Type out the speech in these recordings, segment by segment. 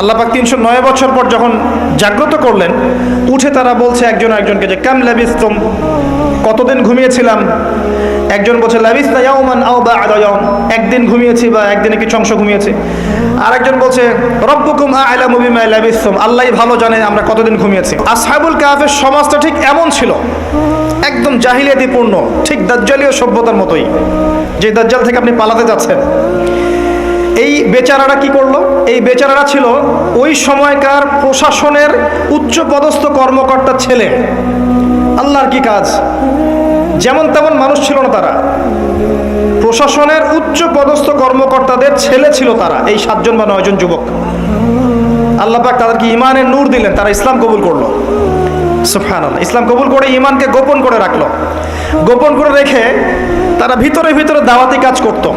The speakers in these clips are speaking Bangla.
আল্লাপাক তিনশো নয় বছর পর যখন জাগ্রত করলেন, উঠে তারা বলছে একজন একজনকে যে, কাম লাবিস্তম? কতদিন ঘুমিয়েছিলাম? একজন বলছে লাবিস না ইয়াউমান আও একদিন ঘুমিয়েছি বা একদিনে কিছু অংশ ঘুমিয়েছি। আর একজন বলছে, রব্বুকুম আলামু বিমা লাবিস্তম। আল্লাহই ভালো জানে আমরা কতদিন ঘুমিয়েছি। আর আসহাবুল কাহাফের সমাজটা ঠিক এমন ছিল, একদম জাহিলিয়াতিপূর্ণ, ঠিক দাজ্জালীয় সভ্যতার মতোই, যে দাজ্জাল থেকে আপনি পালাতে যাচ্ছেন। এই বেচারারা কি করল? এই বেচারারা ছিল ওই সময়কার প্রশাসনের উচ্চ পদস্থ কর্মকর্তার ছেলে। আল্লাহর কি কাজ? যেমন তেমন মানুষ ছিল না তারা। প্রশাসনের উচ্চ পদস্থ কর্মকর্তাদের ছেলে ছিল তারা, এই সাতজন বা নয়জন যুবক। আল্লাহ পাক তাদেরকে ইমানের নূর দিলেন, তারা ইসলাম কবুল করল। সুফহান ইসলাম কবুল করে ইমানকে গোপন করে রাখল। গোপন করে রেখে তারা ভিতরে ভিতরে দাওয়াতি কাজ করতো।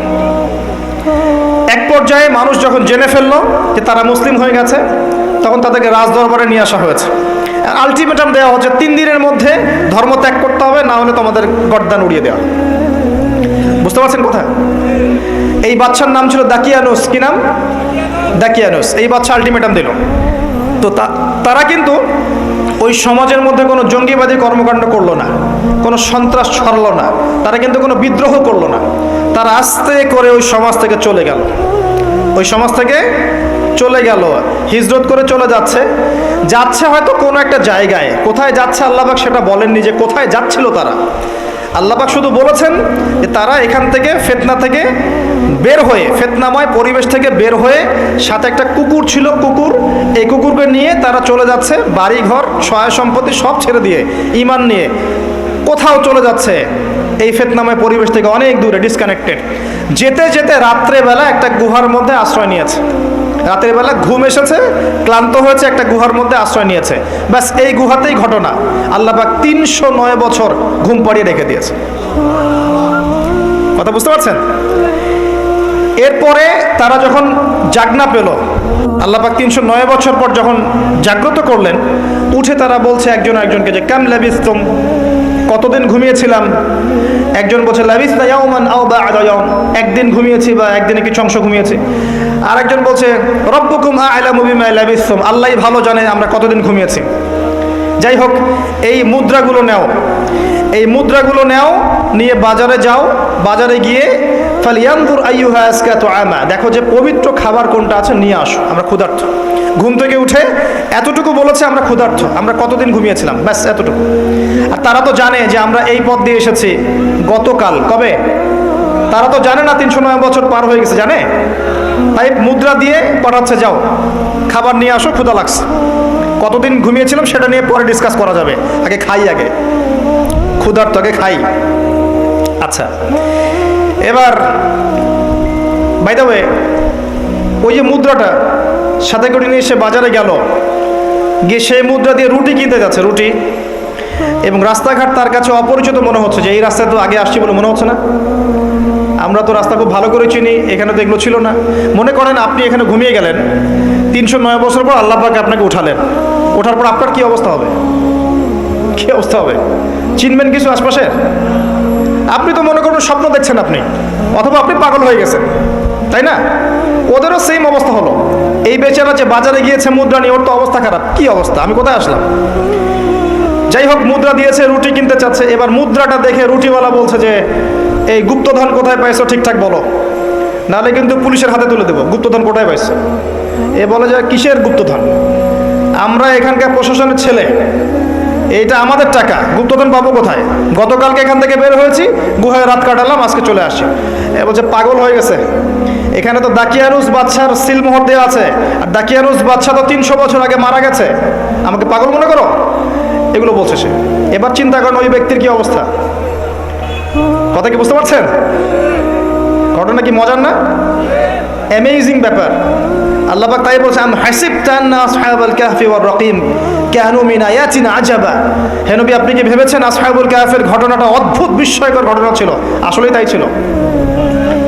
এক পর্যায়ে মানুষ যখন জেনে ফেলল যে তারা মুসলিম হয়ে গেছে, তখন তাদেরকে রাজদরবারে নিয়ে আসা হয়েছে। আলটিমেটাম দেওয়া হচ্ছে, তিন দিনের মধ্যে ধর্ম ত্যাগ করতে হবে, না হলে তোমাদের গর্দান উড়িয়ে দেওয়া। বুঝতে পারছেন কোথায়? এই বাচ্চার নাম ছিল দাকিয়ানুস, কি নাম? দাকিয়ানুস। এই বাচ্চা আলটিমেটাম দিল। তো, তারা কিন্তু ওই সমাজের মধ্যে কোনো জঙ্গিবাদী কর্মকাণ্ড করল না, কোনো সন্ত্রাস ছড়ালো না, তারা কিন্তু কোনো বিদ্রোহ করল না। তারা আস্তে করে ওই সমাজ থেকে চলে গেল। ওই সমাজ থেকে চলে গেল। হিজরত করে চলে যাচ্ছে। যাচ্ছে হয়তো কোনো একটা জায়গায়। কোথায় যাচ্ছে আল্লাহবাক সেটা বলেননি যে কোথায় যাচ্ছিল তারা। আল্লাহবাক শুধু বলেছেন যে তারা এখান থেকে ফেতনা থেকে বের হয়ে, ফেতনাময় পরিবেশ থেকে বের হয়ে সাথে একটা কুকুর ছিল কুকুর। এই কুকুরকে নিয়ে তারা চলে যাচ্ছে বাড়ি ঘর সহায় সম্পত্তি সব ছেড়ে দিয়ে, ইমান নিয়ে। কোথাও চলে যাচ্ছে। এই ফেতনাময় পরিবেশ থেকে অনেক দূরে ডিসকানেক্টেড যেতে যেতে রাত্রেবেলা একটা গুহার মধ্যে আশ্রয় নিয়েছে। রাতের বেলা ঘুম এসেছে, ক্লান্ত হয়েছে, একটা গুহার মধ্যে আশ্রয় নিয়েছে। ব্যাস, এই গুহাতেই ঘটনা। আল্লাহবাক তিনশো নয় বছর ঘুম পাড়িয়ে রেখে দিয়েছে। কথা বুঝতে পারছেন? এরপরে তারা যখন জাগনা পেল আল্লাপাক তিনশো নয় বছর পর যখন জাগ্রত করলেন, উঠে তারা বলছে একজন একজনকে যে, কাম লাবিস্তম? কতদিন ঘুমিয়েছিলাম? একজন বলছে ইয়াউমান আও একদিন ঘুমিয়েছি বা একদিনে কিছু অংশ ঘুমিয়েছি। আর একজন বলছে, রব্বুকুম আলামু বিমা আল্লাহই ভালো জানে আমরা কতদিন ঘুমিয়েছি। যাই হোক, এই মুদ্রাগুলো নেও। এই মুদ্রাগুলো নেও, নিয়ে বাজারে যাও। বাজারে গিয়ে ফালিয়ান্দুর আইয়ুহা আজকা তো আমা দেখো যে পবিত্র খাবার কোনটা আছে? নিয়ে আসো, আমরা ক্ষুধার্থ ঘুম থেকে উঠে এতটুকু বলেছে আমরা ক্ষুধার্থ আমরা কতদিন ঘুমিয়েছিলাম? ব্যাস, এতটুকু। আর তারা তো জানে যে আমরা এই পথ দিয়ে এসেছি। গতকাল, কবে? তারা তো জানে না তিনশো নয় বছর পার হয়ে গেছে, জানে? তাই মুদ্রা দিয়ে পাঠাচ্ছে, যাও। খাবার নিয়ে আসো, ক্ষুধা লাগছে। কতদিন ঘুমিয়েছিলাম সেটা নিয়ে পরে ডিসকাস করা যাবে। আগে খাই, আগে। ক্ষুধার্ত, আগে খাই। আচ্ছা। এবার বাই দ্য ওয়ে ওই যে মুদ্রাটা সাথে করে নিয়ে সে বাজারে গেল। গিয়ে সেই মুদ্রা দিয়ে রুটি কিনতে যাচ্ছে, রুটি। এবং রাস্তাঘাট তার কাছে অপরিচিত মনে হচ্ছে যে, এই রাস্তায় তো আগে আসছি বলে মনে হচ্ছে না। আমরা তো রাস্তা খুব ভালো করে চিনি, এখানে তো এগুলো ছিল না। মনে করেন আপনি এখানে ঘুমিয়ে গেলেন। তিনশো নয় বছর পর আল্লাপাকে আপনাকে উঠালেন। ওঠার পর আপনার কি অবস্থা হবে? কি অবস্থা হবে? চিনবেন কিছু আশপাশে? আপনি তো মনে করুন স্বপ্ন দেখছেন আপনি, অথবা আপনি পাগল হয়ে গেছেন, তাই না? ওদেরও সেম অবস্থা হলো। এই বেচারা যে বাজারে গিয়েছে মুদ্রা নিয়ে, ওর তো অবস্থা খারাপ। কি অবস্থা? আমি কোথায় আসলাম? যাই হোক, মুদ্রা দিয়েছে, রুটি কিনতে চাচ্ছে। এবার মুদ্রাটা দেখে রুটিওয়ালা বলছে যে, এই গুপ্তধন কোথায় পাইছো? ঠিকঠাক বলো। নাহলে কিন্তু পুলিশের হাতে তুলে দেবো। গুপ্তধন কোথায় পাইছো? এ বলে যে, কিসের গুপ্তধন? আমরা এখানকার প্রশাসনের ছেলে। এইটা আমাদের টাকা। গুপ্তধন পাবো কোথায়? গতকালকে এখান থেকে বের হয়েছি, গুহায় রাত কাটালাম, আজকে চলে আসি। এ বলছে, পাগল হয়ে গেছে। এখানে তো দাকিয়ানুস বাচ্চার সিলমোহর দেওয়া আছে। আর দাকিয়ানুস বাচ্চা তো তিনশো বছর আগে মারা গেছে। আমাকে পাগল মনে করো? এগুলো বলছে সে। এবার চিন্তা করেন ওই ব্যক্তির কি অবস্থা। কথা কি বুঝতে পারছেন? ঘটনা কি মজার না? অ্যামেজিং ব্যাপার। আল্লাহ তাই বলছে, আম হাসিব তান্না আসহাবুল কাহফি ওয়ার রকিম। কানু মিন আয়াতিনা আজাবা। হে নবী, আপনি কি ভেবেছেন আসহাবুল কাহফের ঘটনাটা অদ্ভুত, বিস্ময়কর ঘটনা ছিল? আসলেই তাই ছিল।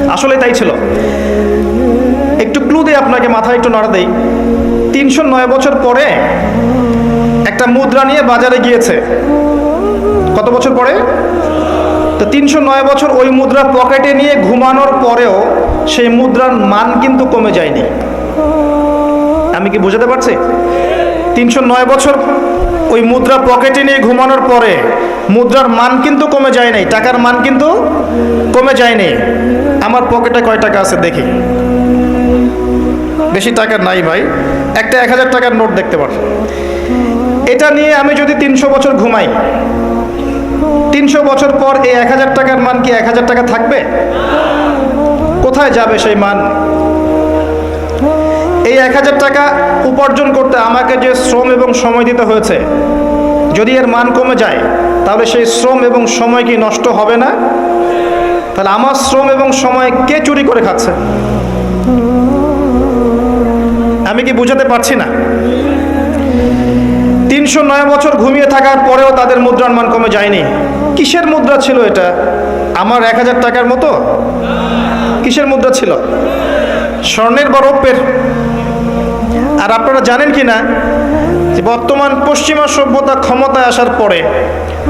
আসলেই তাই ছিল। একটু ক্লু দিয়ে আপনাকে, মাথায় একটু নড়া দেই। তিনশো নয় বছর পরে একটা মুদ্রা নিয়ে বাজারে গিয়েছে। কত বছর পরে? তো তিনশো নয় বছর ওই মুদ্রা পকেটে নিয়ে ঘুমানোর পরেও সেই মুদ্রার মান কিন্তু কমে যায়নি। আমি কি বুঝাতে পারছি? তিনশো নয় বছর ওই মুদ্রা পকেটে নিয়ে ঘুমানোর পরে মুদ্রার মান কিন্তু কমে যায় নাই, টাকার মান কিন্তু কমে যায়নি আমার পকেটে কয় টাকা আছে দেখি। বেশি টাকা নাই ভাই, একটা এক হাজার টাকার নোট দেখতে পার এটা নিয়ে আমি যদি তিনশো বছর ঘুমাই, তিনশো বছর পর এই এক হাজার টাকার মান কি এক হাজার টাকা থাকবে? কোথায় যাবে সেই মান? এক হাজার টাকা উপার্জন করতে আমাকে যে শ্রম এবং সময় দিতে হয়েছে, যদি এর মান কমে যায়, তাহলে সেই শ্রম এবং সময় কি নষ্ট হবে না? তাহলে আমার শ্রম এবং সময় কে চুরি করে খাচ্ছে? আমি কি বুঝাতে পারছি না? তিনশো নয় বছর ঘুমিয়ে থাকার পরেও তাদের মুদ্রার মান কমে যায়নি। কিসের মুদ্রা ছিল এটা? আমার এক হাজার টাকার মতো? কিসের মুদ্রা ছিল? স্বর্ণের বা রৌপ্যের? আর আপনারা জানেন কি না? যে বর্তমান পশ্চিমা সভ্যতা ক্ষমতায় আসার পরে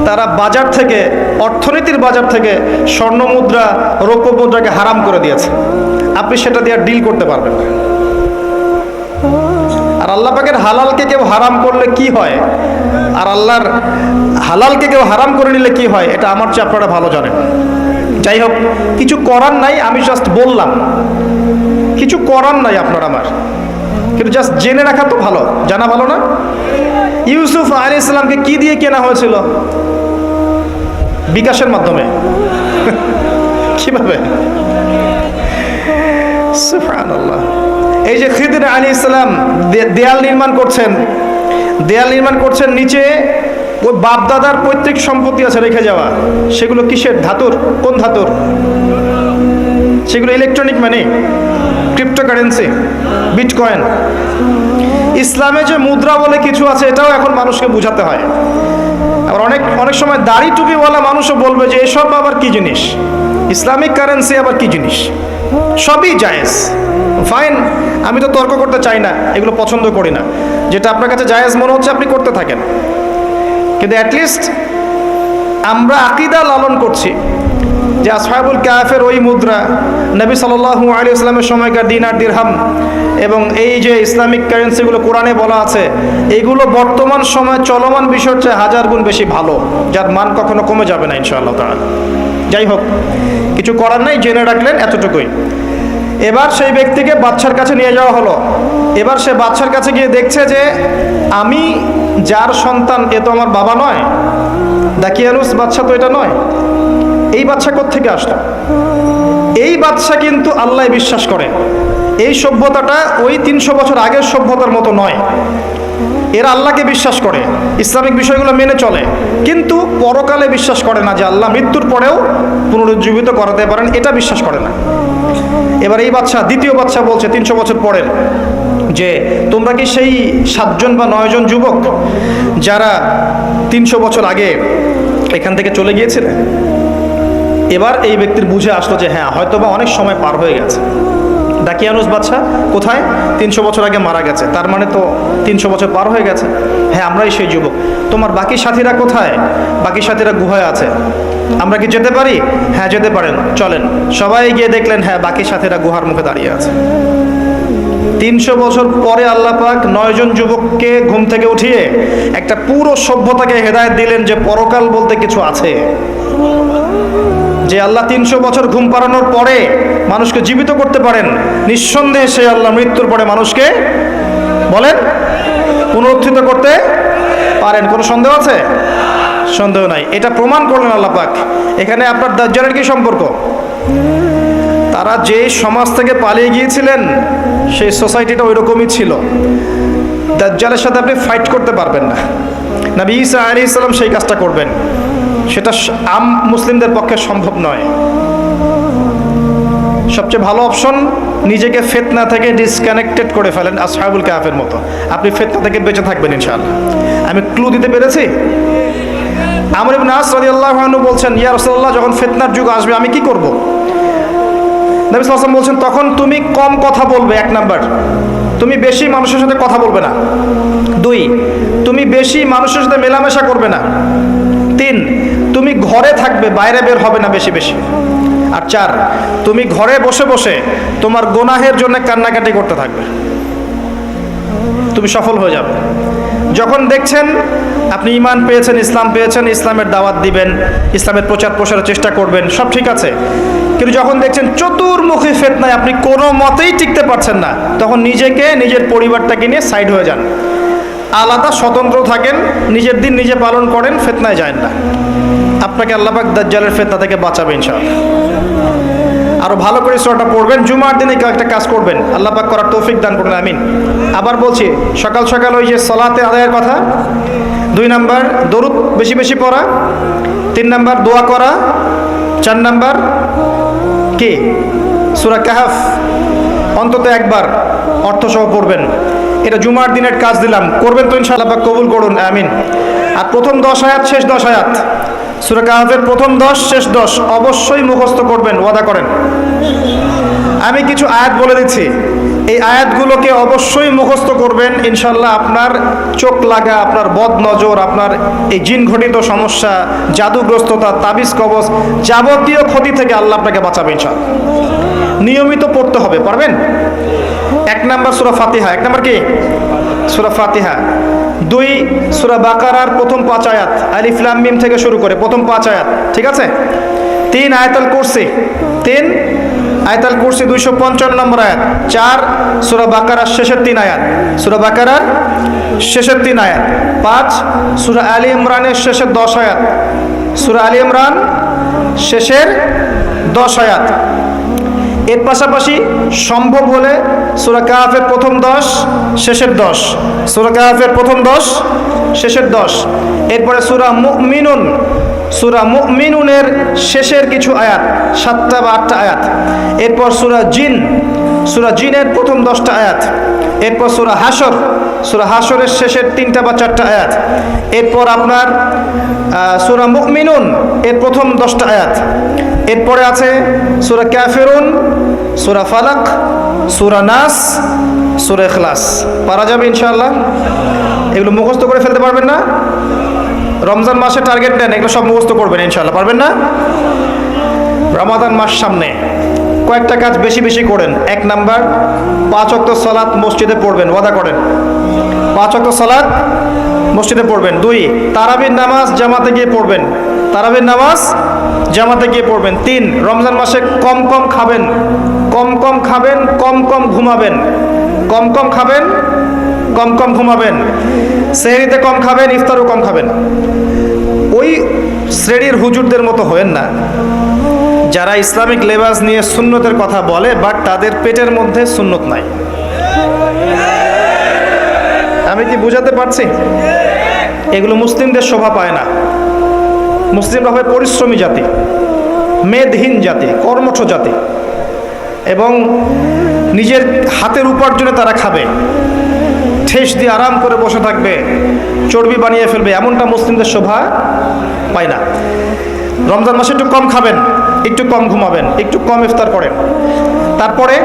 তারা বাজার থেকে, অর্থনীতির বাজার থেকে স্বর্ণ মুদ্রা, রৌপ্য মুদ্রাকে হারাম করে দিয়েছে। আপনি সেটা দিয়ে ডিল করতে পারবেন না। আর আল্লাহ পাকের হালালকে কেউ হারাম করলে কি হয়? আর আল্লাহর হালালকে কেউ হারাম করে নিলে কি হয়? এটা আমার চেয়ে আপনারা ভালো জানেন। যাই হোক, কিছু করার নাই, আমি জাস্ট বললাম। কিছু করার নাই আপনার আমার। কিন্তু জাস্ট জেনে রাখা তো ভালো, জানা ভালো না? ইউসুফ আলী ইসলামকে কি দিয়ে কেনা হয়েছিল? বিকাশের মাধ্যমে। কীভাবে? এই যে খিদির আলী ইসলাম দেয়াল নির্মাণ করছেন, দেয়াল নির্মাণ করছেন নিচে, ওই বাপদাদার পৈতৃক সম্পত্তি আছে রেখে যাওয়া। সেগুলো কিসের? ধাতুর? কোন ধাতুর? সেগুলো ইলেকট্রনিক মানে ক্রিপ্টোকারেন্সি বিটকয়েন ইসলামে যে মুদ্রা বলে কিছু আছে, এটাও এখন মানুষকে বোঝাতে হয়। আবার অনেক অনেক সময় দাড়ি টুপিওয়ালা মানুষও বলবে যে, এসব আবার কি জিনিস? ইসলামিক কারেন্সি আবার কি জিনিস? সবই জায়েজ। ফাইন আমি তো তর্ক করতে চাই না, এগুলো পছন্দ করি না। যেটা আপনার কাছে জায়েজ মনে হচ্ছে, আপনি করতে থাকেন। কিন্তু অ্যাটলিস্ট আমরা আকিদা লালন করছি। যে আসহাবুল কাফের ওই মুদ্রা নবী সাল্লাল্লাহু আলী ইসলামের সময়কার দিনার দিরহাম এবং এই যে ইসলামিক কারেন্সিগুলো কোরআনে বলা আছে, এগুলো বর্তমান সময় চলমান বিষয়ের চেয়ে হাজার গুণ বেশি ভালো, যার মান কখনো কমে যাবে না ইনশাআল্লাহ তাআলা। যাই হোক, কিছু করার নাই, জেনে রাখলেন এতটুকুই। এবার সেই ব্যক্তিকে বাচ্চার কাছে নিয়ে যাওয়া হলো। এবার সে বাচ্চার কাছে গিয়ে দেখছে যে, আমি যার সন্তান, এ তো আমার বাবা নয়। দাকিয়ানুস বাচ্চা তো এটা নয়। এই বাচ্চা থেকে আসলো এই বাচ্চা কিন্তু আল্লাহ বিশ্বাস করে এই সভ্যতাটা ওই তিনশো বছর আগের সভ্যতার মতো নয়। এরা আল্লাহকে বিশ্বাস করে, ইসলামিক বিষয়গুলো মেনে চলে। কিন্তু পরকালে বিশ্বাস করে না যে আল্লাহ মৃত্যুর পরেও পুনরুজ্জীবিত করাতে পারেন, এটা বিশ্বাস করে না। এবার এই বাচ্চা দ্বিতীয় বাচ্চা বলছে তিনশো বছর পরের যে, তোমরা কি সেই সাতজন বা নয়জন যুবক যারা তিনশো বছর আগে এখান থেকে চলে গিয়েছিলে? এবার এই ব্যক্তির বুঝে আসলো যে হ্যাঁ হয়তো বা অনেক সময় পার হয়ে গেছে। ডাকিয়ানুস বাচ্চা কোথায়? তিনশো বছর আগে মারা গেছে। তার মানে তো তিনশো বছর পার হয়ে গেছে। হ্যাঁ আমরাই সেই যুবক। তোমার বাকি সাথীরা কোথায়? বাকি সাথীরা গুহায় আছে। আমরা কি যেতে পারি? হ্যাঁ যেতে পারেন। চলেন। সবাই গিয়ে দেখলেন হ্যাঁ বাকি সাথীরা গুহার মুখে দাঁড়িয়ে আছে। তিনশো বছর পরে আল্লাহ পাক নয়জন যুবককে ঘুম থেকে উঠিয়ে একটা পুরো সভ্যতাকে হেদায়ত দিলেন যে পরকাল বলতে কিছু আছে। যে আল্লাহ তিনশো বছর ঘুম পাড়ানোর পরে মানুষকে জীবিত করতে পারেন, নিঃসন্দেহে সে আল্লাহ মৃত্যুর পরে মানুষকে বলেন, পুনরুত্থিত করতে পারেন। কোনো সন্দেহ আছে? সন্দেহ নাই। এটা প্রমাণ করলেন আল্লাহ পাক। এখানে আপনার দাজ্জালের কি সম্পর্ক? তারা যে সমাজ থেকে পালিয়ে গিয়েছিলেন, সেই সোসাইটিটা ওই রকমই ছিল। দাজ্জালের সাথে আপনি ফাইট করতে পারবেন না। নবী ঈসা আলি ইসলাম সেই কাজটা করবেন। সেটা আম মুসলিমদের পক্ষে সম্ভব নয়। সবচেয়ে ভালো অপশন নিজেকে ফেতনা থেকে ডিসকানেক্টেড করে ফেলেন আসহাবুল কাফের মতো। আপনি ফেতনা থেকে বেঁচে থাকবেন ইনশাআল্লাহ। আমি ক্লু দিতে পেরেছি? আমর ইবনে আস রাদিয়াল্লাহু আনহু বলছেন, ইয়া রাসূলুল্লাহ, যখন ফিতনার যুগ আসবে, আমি কি করব? নবী বলছেন, তখন তুমি কম কথা বলবে, এক নাম্বার। তুমি বেশি মানুষের সাথে কথা বলবে না। দুই, তুমি বেশি মানুষের সাথে মেলামেশা করবে না। তিন ঘরে থাকবে, বাইরে বের হবে না বেশি বেশি। আর চার, তুমি ঘরে বসে বসে তোমার গোনাহের জন্য কান্নাকাটি করতে থাকবে। তুমি সফল হয়ে যাবে। যখন দেখছেন আপনি ইমান পেয়েছেন, ইসলাম পেয়েছেন, ইসলামের দাওয়াত দিবেন, ইসলামের প্রচার প্রসারের চেষ্টা করবেন, সব ঠিক আছে। কিন্তু যখন দেখছেন চতুর্মুখী ফেতনায় আপনি কোনো মতেই টিকতে পারছেন না, তখন নিজেকে, নিজের পরিবারটাকে নিয়ে সাইড হয়ে যান। আলাদা স্বতন্ত্র থাকেন, নিজের দিন নিজে পালন করেন, ফেতনায় যায় না। আপনাকে আল্লাপাক দাজ্জালের ফেতনা থেকে বাঁচাবে ইনশাআল্লাহ। আরও ভালো করে সোয়াটা পড়বেন, জুমার দিনে একটা কাজ করবেন। আল্লাহ পাক করার তৌফিক দান করুন, আমিন। আবার বলছি, সকাল সকাল ওই যে সলাতে আদায়ের কথা, দুই নাম্বার, দরুদ বেশি বেশি পড়া, তিন নাম্বার, দোয়া করা, চার নাম্বার, কি? সুরা কাহাফ, অন্তত একবার অর্থসহ পড়বেন। এটা জুমার দিনের কাজ দিলাম। করবেন তো ইনশাআল্লাহ কবুল করুন, আমিন। আর প্রথম দশ আয়াত, শেষ দশ আয়াত। সুরা প্রথম দশ, শেষ দশ, অবশ্যই মুখস্থ করবেন, ওয়াদা করেন। আমি কিছু আয়াত বলে দিচ্ছি। এই আয়াতগুলোকে অবশ্যই মুখস্থ করবেন ইনশাল্লাহ আপনার চোখ লাগা, আপনার বদ নজর, আপনার এই জিন ঘটিত সমস্যা, জাদুগ্রস্ততা, তাবিজ কবজ যাবতীয় ক্ষতি থেকে আল্লাহ আপনাকে বাঁচাবে ইনশাল্লাহ নিয়মিত পড়তে হবে, পারবেন? এক নাম্বার সুরা ফাতিহা, এক নাম্বার কি? সুরা ফাতিহা। দুই, সুরা বাকারার প্রথম পাঁচ আয়াত, আলিফ, লাম, মিম থেকে শুরু করে প্রথম পাঁচ আয়াত, ঠিক আছে? তিন, আয়াতাল কুরসি, তিন, আয়তাল কুরসি দুইশো পঞ্চান্ন নম্বর আয়াত, চার, সুরা বাকারার শেষের তিন আয়াত, সুরা বাকারার শেষের তিন আয়াত, পাঁচ, সুরা আলী ইমরানের শেষের দশ আয়াত, সুরা আলী ইমরান শেষের দশ আয়াত। এর পাশাপাশি সম্ভব হলে সুরা কাহাফের প্রথম দশ, শেষের দশ। সুরা কাহাফের প্রথম দশ, শেষের দশ। এরপরে সুরা মুমিনুন, সুরা মুমিনুনের শেষের কিছু আয়াত, সাতটা বা আটটা আয়াত। এরপর সুরা জিন, সুরা জিনের প্রথম দশটা আয়াত। এরপর সুরা হাসর সুরা হাসরের শেষের তিনটা বা চারটা আয়াত। এরপর আপনার সুরা মুমিনুন, এর প্রথম দশটা আয়াত। এরপরে আছে সুরা ক্যাফেরুন সুরা ফালাক, সুরা নাস, সুরা এখলাস পারা যাবে ইনশাআল্লাহ। এগুলো মুখস্থ করে ফেলতে পারবেন না। রমজান মাসে টার্গেট নেন, এগুলো সব মুখস্থ করবেন ইনশাল্লাহ পারবেন না? রমাদান মাস সামনে। কয়েকটা কাজ বেশি বেশি করেন। এক নাম্বার, পাঁচ অক্ত সালাত মসজিদে পড়বেন, ওয়াদা করেন। পাঁচ অক্ত সালাত মসজিদে পড়বেন। দুই, তারাবির নামাজ জামাতে গিয়ে পড়বেন। তারাবির নামাজ জামাতে গিয়ে পড়বেন। তিন, রমজান মাসে কম কম খাবেন। কম কম খাবেন, কম কম ঘুমাবেন। কম কম খাবেন, কম কম ঘুমাবেন। সেহরিতে কম খাবেন, ইফতারও কম খাবেন। ওই শ্রেণির হুজুরদের মতো হয়েন না। যারা ইসলামিক লেবাস নিয়ে সুন্নতের কথা বলে, বাট তাদের পেটের মধ্যে সুন্নত নাই। আমি কি বুঝাতে পারছি? এগুলো মুসলিমদের শোভা পায় না। মুসলিমরা হয় পরিশ্রমী জাতি, মেদহীন জাতি, কর্মঠ জাতি, এবং নিজের হাতের উপার্জনে তারা খাবে। ঠেস দিয়ে আরাম করে বসে থাকবে, চর্বি বানিয়ে ফেলবে, এমনটা মুসলিমদের শোভা পায় না। রমজান মাসে একটু কম খাবেন, একটু কম ঘুমাবেন, একটু কম ইফতার করেন। তারপরে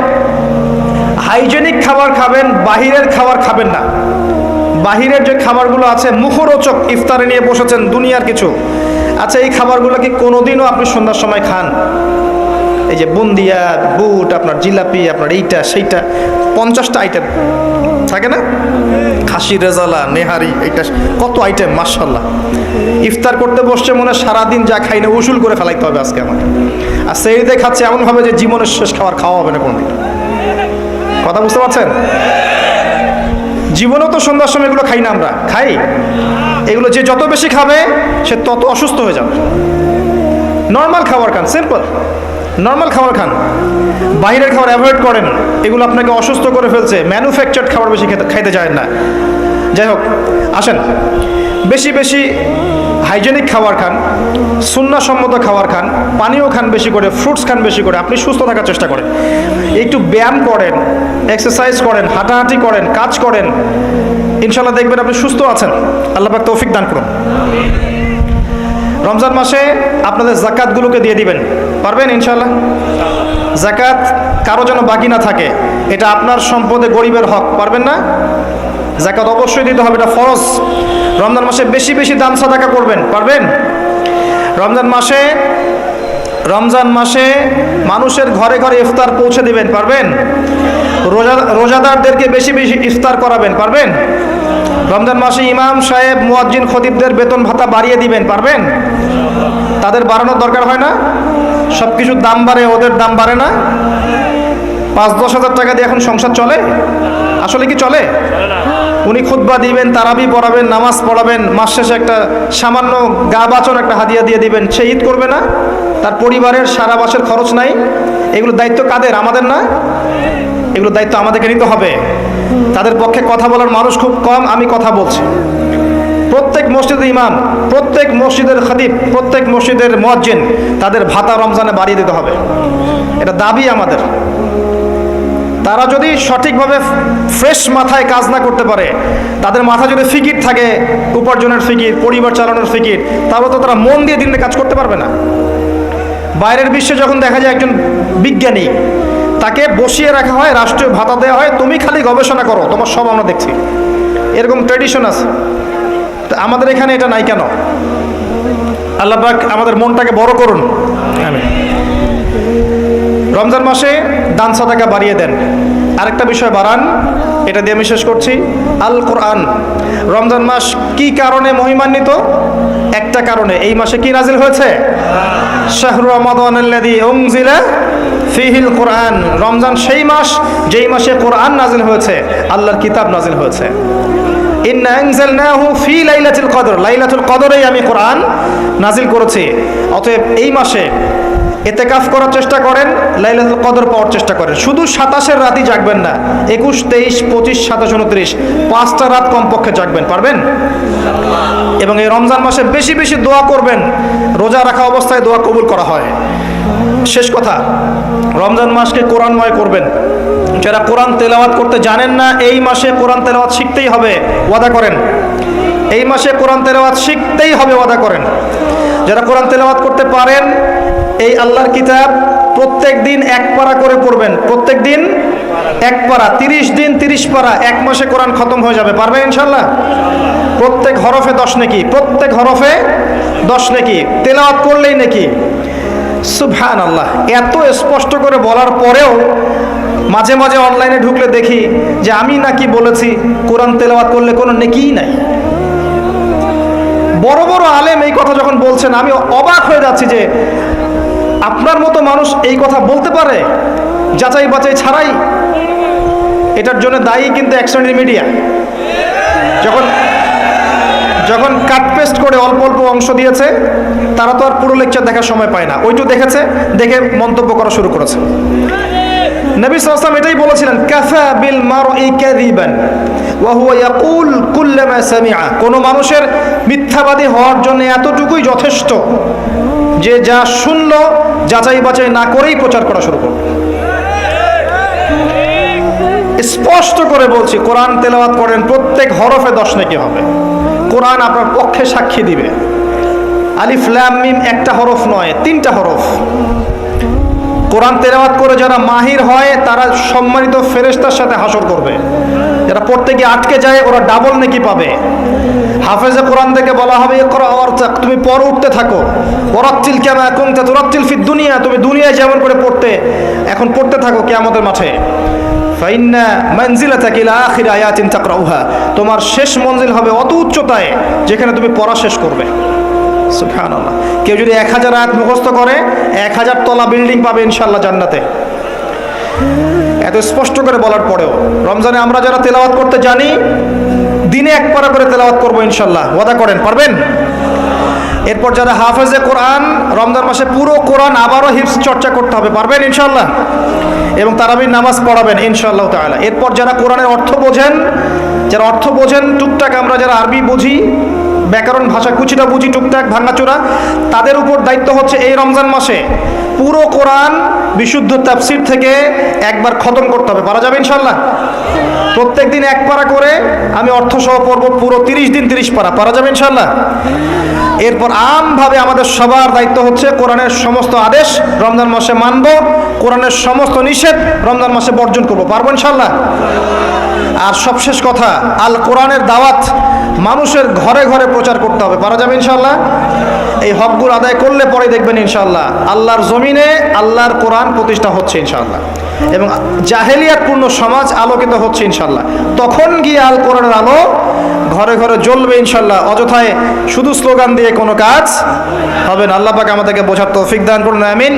হাইজেনিক খাবার খাবেন, বাহিরের খাবার খাবেন না। বাহিরের যে খাবারগুলো আছে, মুখরোচক ইফতারে নিয়ে বসেছেন দুনিয়ার কিছু। আচ্ছা এই খাবারগুলো কি কোনোদিনও আপনি সন্ধ্যার সময় খান? এই যে বুন্দিয়া, বুট, আপনার জিলাপি, আপনার এইটা, সেইটা, পঞ্চাশটা আইটেম থাকে না? খাসি রেজালা, নেহারি, এইটা, কত আইটেম মার্শাল্লাহ ইফতার করতে বসছে মনে সারাদিন যা খাই না, উসুল করে ফেলাইতে হবে আজকে আমাকে। আর সেইতে খাচ্ছে এমনভাবে যে জীবনের শেষ খাবার খাওয়া হবে না কোনোদিন। কথা বুঝতে পারছেন? জীবনেও তো সন্ধ্যার সময় এগুলো খাই না আমরা। খাই? এগুলো যে যত বেশি খাবে, সে তত অসুস্থ হয়ে যাবে। নর্মাল খাবার খান সিম্পল নর্মাল খাবার খান। বাইরের খাবার অ্যাভয়েড করেন। এগুলো আপনাকে অসুস্থ করে ফেলছে। ম্যানুফ্যাকচার্ড খাবার বেশি খেতে খাইতে যায় না। যাই হোক, আসেন। বেশি বেশি হাইজেনিক খাবার খান, সুন্নাসম্মত খাবার খান পানিও খান বেশি করে, ফ্রুটস খান বেশি করে, আপনি সুস্থ থাকার চেষ্টা করেন। একটু ব্যায়াম করেন এক্সারসাইজ করেন, হাঁটাহাঁটি করেন, কাজ করেন ইনশাল্লাহ দেখবেন আপনি সুস্থ আছেন। আল্লাহ পাক তৌফিক দান করুন। রমজান মাসে আপনাদের জাকাতগুলোকে দিয়ে দিবেন। পারবেন ইনশাল্লাহ জাকাত কারও যেন বাকি না থাকে, এটা আপনার সম্পদে গরিবের হক, পারবেন না? জাকাত অবশ্যই দিতে হবে, এটা ফরজ। রমজান মাসে বেশি বেশি দান সাদাকা করবেন, পারবেন? রমজান মাসে রমজান মাসে মানুষের ঘরে ঘরে ইফতার পৌঁছে দিবেন, পারবেন? রোজা, রোজাদারদেরকে বেশি বেশি ইফতার করাবেন, পারবেন? রমজান মাসে ইমাম সাহেব, মুয়াজ্জিন খতিবদের বেতন ভাতা বাড়িয়ে দিবেন, পারবেন? তাদের বাড়ানোর দরকার হয় না? সব কিছুর দাম বাড়ে, ওদের দাম বাড়ে না? পাঁচ দশ হাজার টাকা দিয়ে এখন সংসার চলে? আসলে কি চলে? উনি খুতবা দিবেন, তারাবি পড়াবেন, নামাজ পড়াবেন, মাস শেষে একটা সামান্য গা বাচন একটা হাদিয়া দিয়ে দিবেন, সে ঈদ করবে না। তার পরিবারের সারা মাসের খরচ নাই। এগুলো দায়িত্ব কাদের? আমাদের না? এগুলো দায়িত্ব আমাদেরকে নিতে হবে। তাদের পক্ষে কথা বলার মানুষ খুব কম, আমি কথা বলছি। প্রত্যেক মসজিদের ইমাম, প্রত্যেক মসজিদের খতিব, প্রত্যেক মসজিদের মজ্জিন তাদের ভাতা রমজানে বাড়িয়ে দিতে হবে। এটা দাবি আমাদের। তারা যদি সঠিকভাবে ফ্রেশ মাথায় কাজ না করতে পারে, তাদের মাথা যদি ফিকির থাকে, উপার্জনের ফিকির, পরিবার চালানোর ফিকির, তাহলে তো তারা মন দিয়ে দিনে কাজ করতে পারবে না। বাইরের বিশ্বে যখন দেখা যায় একজন বিজ্ঞানী, তাকে বসিয়ে রাখা হয়, রাষ্ট্রীয় ভাতা দেওয়া হয়, তুমি খালি গবেষণা করো, তোমার সব আমরা দেখছি। এরকম ট্রেডিশন আছে। তা আমাদের এখানে এটা নাই কেন? আল্লাহ আমাদের মনটাকে বড় করুন। রমজান মাসে দান সাদাকা বাড়িয়ে দেন। আরেকটা বিষয় বাড়ান, এটা দিয়ে আমি শেষ করছি। আল কোরআন, রমজান মাস কি কারণে মহিমান্বিত? একটা কারণে, এই মাসে কি নাজিল হয়েছে? শাহরু ফিহিল কোরআন। রমজান সেই মাস, যেই মাসে কোরআন নাজিল হয়েছে, আল্লাহর কিতাব নাজিল হয়েছে। কদর কদরেই আমি কোরআন নাজিল করেছি। অতএব এই মাসে এতেকাফ করার চেষ্টা করেন, লাইলাতুল কদর পাওয়ার চেষ্টা করেন। শুধু সাতাশের রাতই জাগবেন না, একুশ, তেইশ, পঁচিশ, সাতাশ, উনত্রিশ, পাঁচটা রাত কমপক্ষে জাগবেন, পারবেন? এবং এই রমজান মাসে বেশি বেশি দোয়া করবেন, রোজা রাখা অবস্থায় দোয়া কবুল করা হয়। শেষ কথা, রমজান মাসকে কোরআনময় করবেন। যারা কোরআন তেলাওয়াত করতে জানেন না, এই মাসে কোরআন তেলাওয়াত শিখতেই হবে, ওয়াদা করেন। এই মাসে কোরআন তেলাওয়াত শিখতেই হবে, ওয়াদা করেন। যারা কোরআন তেলাওয়াত করতে পারেন এই আল্লাহর কিতাব প্রত্যেক দিন এক পারা করে পড়বেন। প্রত্যেক দিন এক পারা তিরিশ দিন তিরিশ পারা এক মাসে কোরআন খতম হয়ে যাবে। পারবেন ইনশাল্লাহ প্রত্যেক হরফে দশ নাকি, প্রত্যেক হরফে দশ নাকি। তেলাওয়াত করলেই নাকি। সুবহান আল্লাহ এত স্পষ্ট করে বলার পরেও মাঝে মাঝে অনলাইনে ঢুকলে দেখি যে আমি নাকি বলেছি, কোরআন তেলাওয়াত করলে কোনো নেকিই নাই। বড় বড় আলেম এই কথা যখন বলছেন, আমি অবাক হয়ে যাচ্ছি যে আপনার মতো মানুষ এই কথা বলতে পারে? যাচাই বাচাই ছাড়াই? এটার জন্য দায়ী কিন্তু এক শ্রেণির মিডিয়া যখন যখন কাট পেস্ট করে অল্প অল্প অংশ দিয়েছে, তারা তো আর পুরো লেকচার দেখার সময় পায় না। ওইটু দেখেছে, দেখে মন্তব্য করা শুরু করেছে। নবী সাল্লাম এটাই বলেছিলেন, কাফা বিল মারই কাযিবান। ওয়া কোন মানুষের মিথ্যাবাদী হওয়ার জন্য এতটুকুই যথেষ্ট যে যা শুনল, যাচাই বাছাই না করেই প্রচার করা শুরু করবে স্পষ্ট করে বলছি, কোরআন তেলাওয়াত করেন, প্রত্যেক হরফে দশ নাকি হবে। কোরআন আপনার পক্ষে সাক্ষী দিবে। আলিফ, লাম একটা হরফ নয়, তিনটা হরফ। কোরআন তেলাওয়াত করে যারা মাহির হয়, তারা সম্মানিত ফেরেস্তার সাথে হাসর করবে। যারা পড়তে গিয়ে আটকে যায়, ওরা ডাবল নাকি পাবে। হাফেজে কোরআন থেকে বলা হবে তুমি পর উঠতে থাকো। ওরাত্তিল কামা কুনতা, তুরাত্তিল ফির দুনিয়া, তুমি দুনিয়ায় যেমন করে পড়তে, এখন পড়তে থাকো কে আমাদের মাঠে তোমার শেষ মঞ্জিল হবে অত উচ্চতায় যেখানে তুমি পড়া শেষ করবে। সুবহানাল্লাহ। কেউ যদি এক হাজার আয়াত মুখস্থ করে, এক হাজার তলা বিল্ডিং পাবে ইনশাল্লাহ জান্নাতে। এত স্পষ্ট করে বলার পরেও, রমজানে আমরা যারা তেলাওয়াত করতে জানি, দিনে এক পারা করে তেলাওয়াত করব ইনশাল্লাহ ওয়াদা করেন, পারবেন? এরপর যারা হাফেজে কোরআন, রমজান মাসে পুরো কোরআন আবারও হিপস চর্চা করতে হবে, পারবেন ইনশাল্লাহ এবং তারাবির নামাজ পড়াবেন ইনশাআল্লাহ তাআলা। এরপর যারা কোরআনের অর্থ বোঝেন, যারা অর্থ বোঝেন, টুকটাক আমরা যারা আরবি বুঝি ব্যাকরণ ভাষা কুচিটা বুঝি টুকটাক ভাঙাচোরা। তাদের উপর দায়িত্ব হচ্ছে এই রমজান মাসে। পুরো কোরআন বিশুদ্ধ তাফসির থেকে একবার খতম করতে হবে। পারা যাবে ইনশাল্লাহ প্রত্যেক দিন এক পারা করে আমি অর্থ সহ পড়ব পুরো তিরিশ দিন তিরিশ পারা। পারা যাবে ইনশাল্লাহ এরপর আমভাবে আমাদের সবার দায়িত্ব হচ্ছে কোরআনের সমস্ত আদেশ রমজান মাসে মানব, কোরআনের সমস্ত নিষেধ রমজান মাসে বর্জন করব। পারব ইনশাল্লাহ আর সবশেষ কথা, আল কোরআনের দাওয়াত মানুষের ঘরে ঘরে প্রচার করতে হবে। পারা যাবে ইনশাল্লাহ এই হকগুলো আদায় করলে পরে দেখবেন ইনশাল্লাহ আল্লাহর জমিনে আল্লাহর কোরআন প্রতিষ্ঠা হচ্ছে ইনশাল্লাহ এবং জাহেলিয়াতপূর্ণ সমাজ আলোকিত হচ্ছে ইনশাল্লাহ তখন গিয়ে আল কোরআনের আলো ঘরে ঘরে জ্বলবে ইনশাল্লাহ অযথায় শুধু স্লোগান দিয়ে কোনো কাজ হবে না। আল্লাহ পাক আমাদেরকে বোঝার তৌফিক দান করুন, আমিন।